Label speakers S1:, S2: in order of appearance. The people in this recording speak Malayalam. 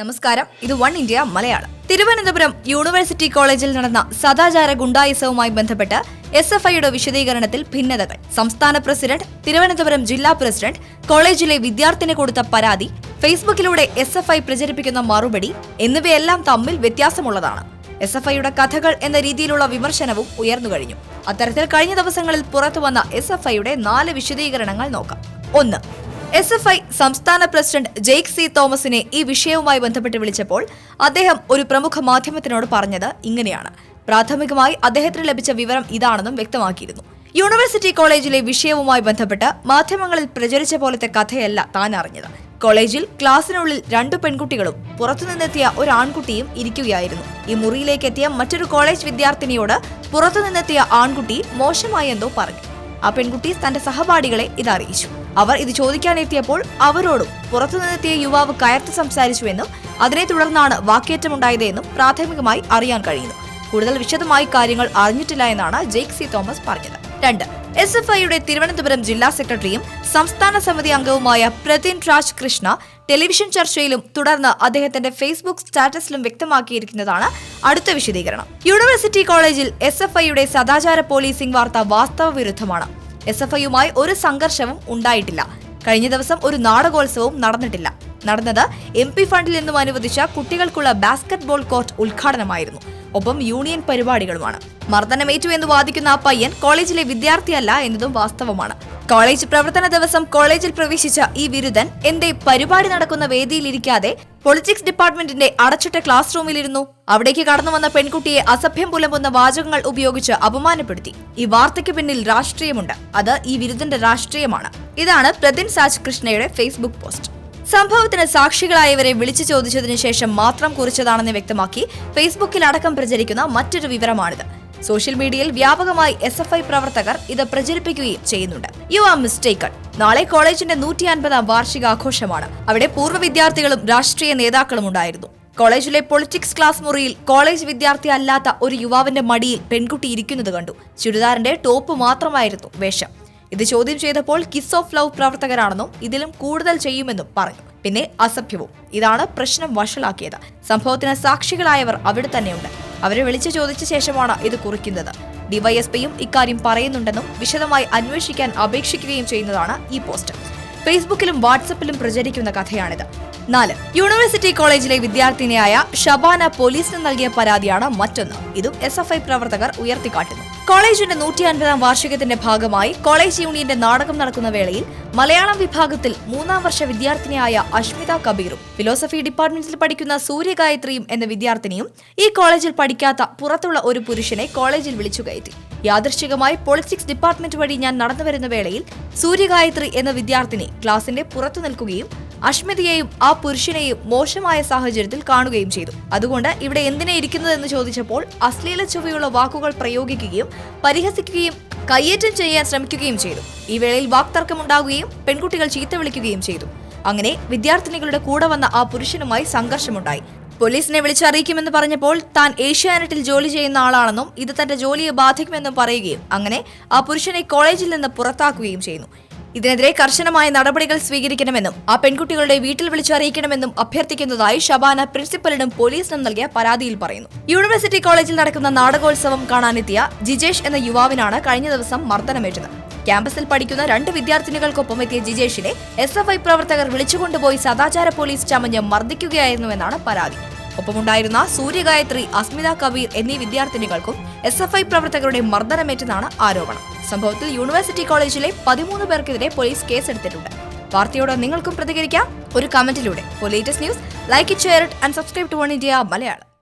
S1: നമസ്കാരം. ഇത് one India Malayalam. Thiruvananthapuram university കോളേജിൽ നടന്ന സദാചാര ഗുണ്ടായുസവുമായി ബന്ധപ്പെട്ട് എസ് എഫ് ഐയുടെ വിശദീകരണത്തിൽ ഭിന്നതകൾ. സംസ്ഥാന പ്രസിഡന്റ് തിരുവനന്തപുരം ജില്ലാ പ്രസിഡന്റ് കോളേജിലെ വിദ്യാർത്ഥിന് കൊടുത്ത പരാതി ഫേസ്ബുക്കിലൂടെ എസ് എഫ് ഐ പ്രചരിപ്പിക്കുന്ന മറുപടി എന്നിവയെല്ലാം തമ്മിൽ വ്യത്യാസമുള്ളതാണ്. എസ് എഫ് ഐയുടെ കഥകൾ എന്ന രീതിയിലുള്ള വിമർശനവും ഉയർന്നു കഴിഞ്ഞു. അത്തരത്തിൽ കഴിഞ്ഞ ദിവസങ്ങളിൽ പുറത്തുവന്ന എസ് എഫ് ഐയുടെ നാല് വിശദീകരണങ്ങൾ നോക്കാം. ഒന്ന് എസ് എഫ് ഐ സംസ്ഥാന പ്രസിഡന്റ് ജെയ്ക് സി തോമസിനെ ഈ വിഷയവുമായി ബന്ധപ്പെട്ട് വിളിച്ചപ്പോൾ അദ്ദേഹം ഒരു പ്രമുഖ മാധ്യമത്തിനോട് പറഞ്ഞത് ഇങ്ങനെയാണ്. പ്രാഥമികമായി അദ്ദേഹത്തിന് ലഭിച്ച വിവരം ഇതാണെന്നും വ്യക്തമാക്കിയിരുന്നു. യൂണിവേഴ്സിറ്റി കോളേജിലെ വിഷയവുമായി ബന്ധപ്പെട്ട് മാധ്യമങ്ങളിൽ പ്രചരിച്ച പോലത്തെ കഥയല്ല താൻ അറിഞ്ഞത്. കോളേജിൽ ക്ലാസ്സിനുള്ളിൽ രണ്ടു പെൺകുട്ടികളും പുറത്തുനിന്നെത്തിയ ഒരു ആൺകുട്ടിയും ഇരിക്കുകയായിരുന്നു. ഈ മുറിയിലേക്ക് എത്തിയ മറ്റൊരു കോളേജ് വിദ്യാർത്ഥിനിയോട് പുറത്തുനിന്നെത്തിയ ആൺകുട്ടി മോശമായി എന്തോ പറഞ്ഞു. ആ പെൺകുട്ടി തന്റെ സഹപാഠികളെ ഇത് അറിയിച്ചു അവർ ഇത് ചോദിക്കാനെത്തിയപ്പോൾ അവരോടും പുറത്തുനിന്നെത്തിയ യുവാവ് കയർത്ത് സംസാരിച്ചുവെന്നും അതിനെ തുടർന്നാണ് വാക്കേറ്റമുണ്ടായതെന്നും പ്രാഥമികമായി അറിയാൻ കഴിയുന്നു കൂടുതൽ വിശദമായി കാര്യങ്ങൾ അറിഞ്ഞിട്ടില്ല എന്നാണ് ജെയ്ക് സി തോമസ് പറഞ്ഞത്. രണ്ട് എസ് എഫ് ഐയുടെ തിരുവനന്തപുരം ജില്ലാ സെക്രട്ടറിയും സംസ്ഥാന സമിതി അംഗവുമായ പ്രതിൻ രാജ് കൃഷ്ണ ടെലിവിഷൻ ചർച്ചയിലും തുടർന്ന് അദ്ദേഹത്തിന്റെ ഫേസ്ബുക്ക് സ്റ്റാറ്റസിലും വ്യക്തമാക്കിയിരിക്കുന്നതാണ് അടുത്ത വിശദീകരണം. യൂണിവേഴ്സിറ്റി കോളേജിൽ എസ് എഫ് ഐയുടെ സദാചാര പോലീസിംഗ് വാർത്ത വാസ്തവ വിരുദ്ധമാണ് എസ് എഫ് ഐയുമായി ഒരു സംഘർഷവും ഉണ്ടായിട്ടില്ല. കഴിഞ്ഞ ദിവസം ഒരു നാടകോത്സവവും നടന്നിട്ടില്ല. നടന്നത് എം പി ഫണ്ടിൽ നിന്നും അനുവദിച്ച കുട്ടികൾക്കുള്ള ബാസ്കറ്റ് ബോൾ കോർട്ട് ഉദ്ഘാടനമായിരുന്നു. ഒപ്പം യൂണിയൻ പരിപാടികളുമാണ്. മർദ്ദനമേറ്റു എന്ന് വാദിക്കുന്ന ആ പയ്യൻ കോളേജിലെ വിദ്യാർത്ഥിയല്ല എന്നതും വാസ്തവമാണ്. കോളേജ് പ്രവർത്തന ദിവസം കോളേജിൽ പ്രവേശിച്ച ഈ ബിരുദൻ എന്തേ പരിപാടി നടക്കുന്ന വേദിയിലിരിക്കാതെ പൊളിറ്റിക്സ് ഡിപ്പാർട്ട്മെന്റിന്റെ അടച്ചിട്ട ക്ലാസ് റൂമിലിരുന്നു അവിടേക്ക് കടന്നു വന്ന പെൺകുട്ടിയെ അസഭ്യം പുലമ്പുന്ന വാചകങ്ങൾ ഉപയോഗിച്ച് അപമാനപ്പെടുത്തി. ഈ വാർത്തയ്ക്ക് പിന്നിൽ രാഷ്ട്രീയമുണ്ട്. അത് ഈ വിരുദ്ധന്റെ രാഷ്ട്രീയമാണ്. ഇതാണ് പ്രതിൻ സാജ് കൃഷ്ണയുടെ ഫേസ്ബുക്ക് പോസ്റ്റ് സംഭവത്തിന് സാക്ഷികളായവരെ വിളിച്ചു ചോദിച്ചതിനു ശേഷം മാത്രം കുറിച്ചതാണെന്ന് വ്യക്തമാക്കി ഫേസ്ബുക്കിൽ അടക്കം പ്രചരിക്കുന്ന മറ്റൊരു വിവരമാണിത്. സോഷ്യൽ മീഡിയയിൽ വ്യാപകമായി എസ് എഫ് ഐ പ്രവർത്തകർ ഇത് പ്രചരിപ്പിക്കുകയും ചെയ്യുന്നുണ്ട്. യു ആർ മിസ്റ്റേക്കൺ നാളെ കോളേജിന്റെ നൂറ്റി അൻപതാം വാർഷികാഘോഷമാണ്. അവിടെ പൂർവ വിദ്യാർത്ഥികളും രാഷ്ട്രീയ നേതാക്കളും ഉണ്ടായിരുന്നു. കോളേജിലെ പൊളിറ്റിക്സ് ക്ലാസ് മുറിയിൽ കോളേജ് വിദ്യാർത്ഥി അല്ലാത്ത ഒരു യുവാവിന്റെ മടിയിൽ പെൺകുട്ടി ഇരിക്കുന്നത് കണ്ടു. ചുരിദാറിന്റെ ടോപ്പ് മാത്രമായിരുന്നു വേഷം. ഇത് ചോദ്യം ചെയ്തപ്പോൾ കിസ് ഓഫ് ലവ് പ്രവർത്തകരാണെന്നും ഇതിലും കൂടുതൽ ചെയ്യുമെന്നും പറഞ്ഞു. പിന്നെ അസഭ്യവും. ഇതാണ് പ്രശ്നം വഷളാക്കിയത്. സംഭവത്തിന് സാക്ഷികളായവർ അവിടെ തന്നെയുണ്ട്. അവരെ വിളിച്ചു ചോദിച്ച ശേഷമാണ് ഇത് കുറിക്കുന്നത്. ഡിവൈഎസ്പിയും ഇക്കാര്യം പറയുന്നുണ്ടെന്നും വിശദമായി അന്വേഷിക്കാൻ അപേക്ഷിക്കുകയും ചെയ്യുന്നതാണ് ഈ പോസ്റ്റ് ഫേസ്ബുക്കിലും വാട്സപ്പിലും പ്രചരിക്കുന്ന കഥയാണിത്. നാല് യൂണിവേഴ്സിറ്റി കോളേജിലെ വിദ്യാർത്ഥിനിയായ ഷബാന പോലീസിന് നൽകിയ പരാതിയാണ് മറ്റൊന്ന്. ഇതും എസ് എഫ് ഐ പ്രവർത്തകർ ഉയർത്തിക്കാട്ടുന്നു. കോളേജിന്റെ നൂറ്റി അൻപതാം വാർഷികത്തിന്റെ ഭാഗമായി കോളേജ് യൂണിയന്റെ നാടകം നടക്കുന്ന വേളയിൽ മലയാളം വിഭാഗത്തിൽ മൂന്നാം വർഷ വിദ്യാർത്ഥിനിയായ അഷ്മിത കബീറും ഫിലോസഫി ഡിപ്പാർട്ട്മെന്റിൽ പഠിക്കുന്ന സൂര്യഗായത്രിയും എന്ന വിദ്യാർത്ഥിനിയും ഈ കോളേജിൽ പഠിക്കാത്ത പുറത്തുള്ള ഒരു പുരുഷനെ കോളേജിൽ വിളിച്ചു കയറ്റി. യാദൃശ്ചികമായി പൊളിറ്റിക്സ് ഡിപ്പാർട്ട്മെന്റ് വഴി ഞാൻ നടന്നുവരുന്ന വേളയിൽ സൂര്യഗായത്രി എന്ന വിദ്യാർത്ഥിനി ക്ലാസിന്റെ പുറത്തു നിൽക്കുകയും അഷ്മിതയെയും ആ പുരുഷനെയും മോശമായ സാഹചര്യത്തിൽ കാണുകയും ചെയ്തു. അതുകൊണ്ട് ഇവിടെ എന്തിനെ ഇരിക്കുന്നതെന്ന് ചോദിച്ചപ്പോൾ അശ്ലീല ചുവയുള്ള വാക്കുകൾ പ്രയോഗിക്കുകയും പരിഹസിക്കുകയും കയ്യേറ്റം ചെയ്യാൻ ശ്രമിക്കുകയും ചെയ്തു. ഈ വേളയിൽ വാക്തർക്കമുണ്ടാകുകയും പെൺകുട്ടികൾ ചീത്ത വിളിക്കുകയും ചെയ്തു. അങ്ങനെ വിദ്യാർത്ഥിനികളുടെ കൂടെ വന്ന ആ പുരുഷനുമായി സംഘർഷമുണ്ടായി. പോലീസിനെ വിളിച്ചറിയിക്കുമെന്ന് പറഞ്ഞപ്പോൾ താൻ ഏഷ്യാനെറ്റിൽ ജോലി ചെയ്യുന്ന ആളാണെന്നും ഇത് തന്റെ ജോലിയെ ബാധിക്കുമെന്നും പറയുകയും അങ്ങനെ ആ പുരുഷനെ കോളേജിൽ നിന്ന് പുറത്താക്കുകയും ചെയ്യുന്നു. ഇതിനെതിരെ കർശനമായ നടപടികൾ സ്വീകരിക്കണമെന്നും ആ പെൺകുട്ടികളുടെ വീട്ടിൽ വിളിച്ചറിയിക്കണമെന്നും അഭ്യർത്ഥിക്കുന്നതായി ഷബാന പ്രിൻസിപ്പലിനും പോലീസിനും നൽകിയ പരാതിയിൽ പറയുന്നു. യൂണിവേഴ്സിറ്റി കോളേജിൽ നടക്കുന്ന നാടകോത്സവം കാണാനെത്തിയ ജിജേഷ് എന്ന യുവാവിനാണ് കഴിഞ്ഞ ദിവസം മർദ്ദനമേറ്റത്. ക്യാമ്പസിൽ പഠിക്കുന്ന രണ്ട് വിദ്യാർത്ഥിനികൾക്കൊപ്പം എത്തിയ ജിജേഷിനെ എസ് എഫ് ഐ പ്രവർത്തകർ വിളിച്ചുകൊണ്ടുപോയി സദാചാര പോലീസ് ചമഞ്ഞ് മർദ്ദിക്കുകയായിരുന്നുവെന്നാണ് പരാതി. ഒപ്പമുണ്ടായിരുന്ന സൂര്യഗായത്രി അസ്മിത കബീർ എന്നീ വിദ്യാർത്ഥിനികൾക്കും എസ് എഫ് ഐ പ്രവർത്തകരുടെ മർദ്ദനമേറ്റെന്നാണ് ആരോപണം. സംഭവത്തിൽ യൂണിവേഴ്സിറ്റി കോളേജിലെ പതിമൂന്ന് പേർക്കെതിരെ പോലീസ് കേസെടുത്തിട്ടുണ്ട്. വാർത്തയോട് നിങ്ങൾക്കും പ്രതികരിക്കാം. ഒരു കമന്റിലൂടെ. For latest news like it share it and subscribe to one India Malayalam